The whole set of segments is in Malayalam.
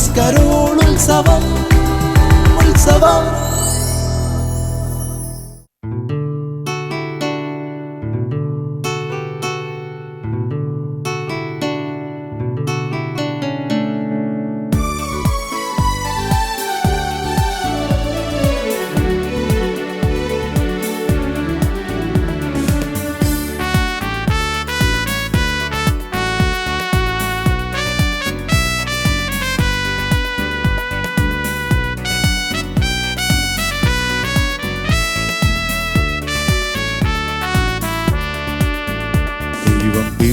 Pescarol, el sabor, el sabor.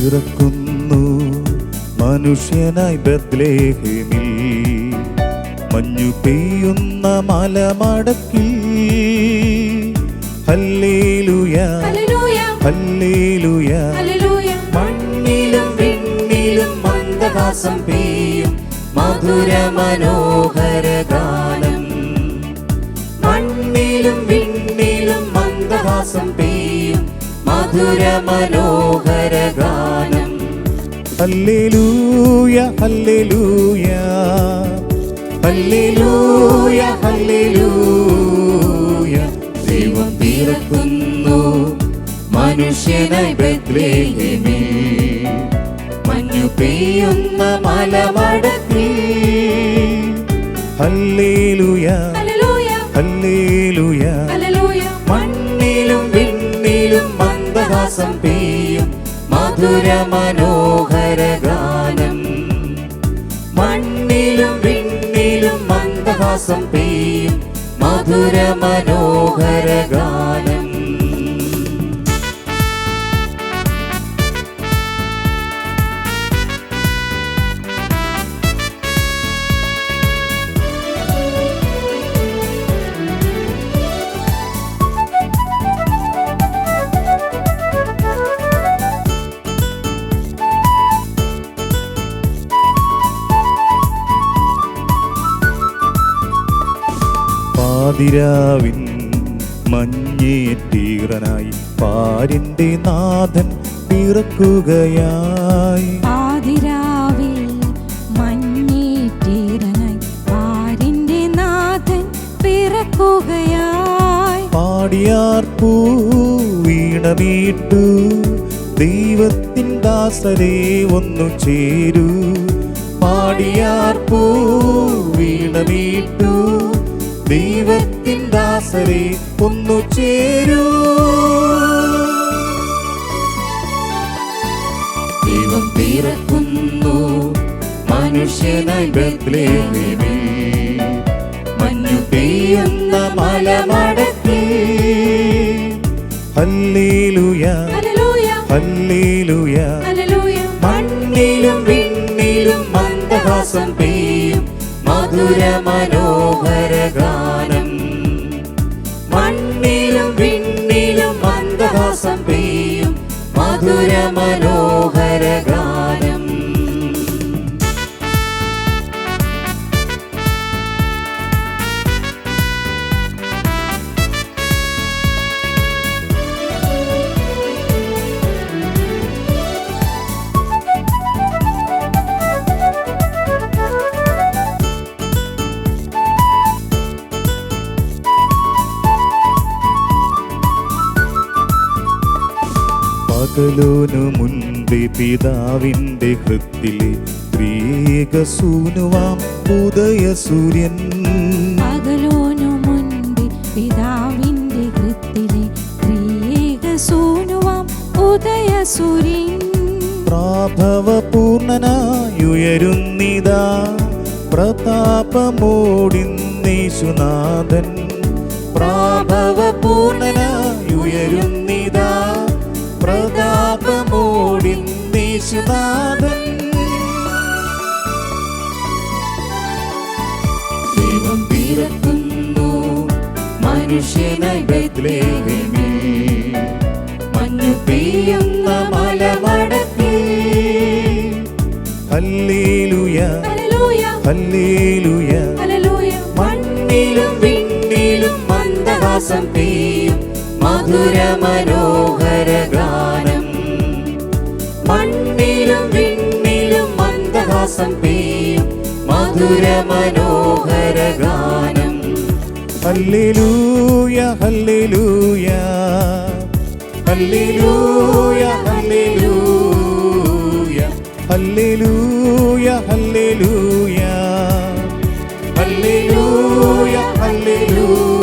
പിറക്കുന്നു. മനുഷ്യനായി ബദ്ലേഹേമിൽ മഞ്ഞു പെയ്യുന്ന മലമടക്കി ഹല്ലേലൂയ ഹല്ലേലൂയ മണ്ണിലും വിണ്ണിലും മന്ദഹാസം പെയ്യും. മധുര മനോഹര ഗാനം. മണ്ണിലും വിണ്ണിലും മന്ദഹാസം പെയ്യും. മധുര മനോഹര ഗാനം. Hallelujah hallelujah. Hallelujah hallelujah. ദൈവം പിറക്കുന്നു മനുഷ്യനായി ബത്ലേഹേമിൽ മഞ്ഞു പെയ്യുന്ന മലമടക്കിൽ ഹല്ലേലൂയ ഹല്ലേലൂയ. വിണ്ണിലും മന്ദഹാസം പെയ്യും. മധുര മനോഹര ഗാനം. മണ്ണിലും വിണ്ണിലും മന്ദഹാസം പെയ്യും. മധുര മനോഹര ഗാനം. പാതിരാവിൻ മഞ്ഞേറ്റീറനായി പാരിന്റെ നാഥൻ പിറക്കുകയായി. ആദിരാവിൽ മഞ്ഞേറ്റീറനായി ആരിന്റെ നാഥൻ പിറക്കുകയായി. പാടിയാർപ്പൂ വീണമീട്ടു ദൈവത്തിൻ ദാസരെ ഒന്നു ചേരൂ. പാടിയാർപ്പൂ വീണമീട്ടു ദൈവത്തിൻ ദാസരെ ഒന്നു ചേരൂ. ദൈവം പിറക്കുന്നു മനുഷ്യനായി ബത്ലേഹേമിൽ മഞ്ഞു പെയ്യുന്ന മലമടക്കിൽ ഹല്ലേലൂയ. ഹല്ലേലൂയ. മണ്ണിലും വിണ്ണിലും മന്ദഹാസം പെയ്യും. മധുര മനോഹര മധുര പകലോനു മുൻപേ പിതാവിന്റെ ഹൃത്തിലെ ത്രിയേകസൂനുവാം ഉദയ സൂര്യൻ പകലോനു മുൻപ് സൂനുവാം ഉദയ സൂര്യൻ പ്രതാപമോടിന്നേശുനാഥൻ. മനുഷ്യനായി ബത്ലേഹേമിൽ മഞ്ഞു പെയ്യുന്ന മലമടക്കിൽ ഹല്ലേലൂയ. ഹല്ലേലൂയ. ഹല്ലേലൂയ. ഹല്ലേലൂയ. മണ്ണിലും വിണ്ണിലും മന്ദഹാസം പെയ്യും. മധുര മനോഹര ഗാനം. മണ്ണിലും വിണ്ണിലും മന്ദഹാസം പെയ്യും. മധുര മനോഹര ഗാനം. Hallelujah hallelujah hallelujah hallelujah hallelujah hallelujah hallelujah hallelujah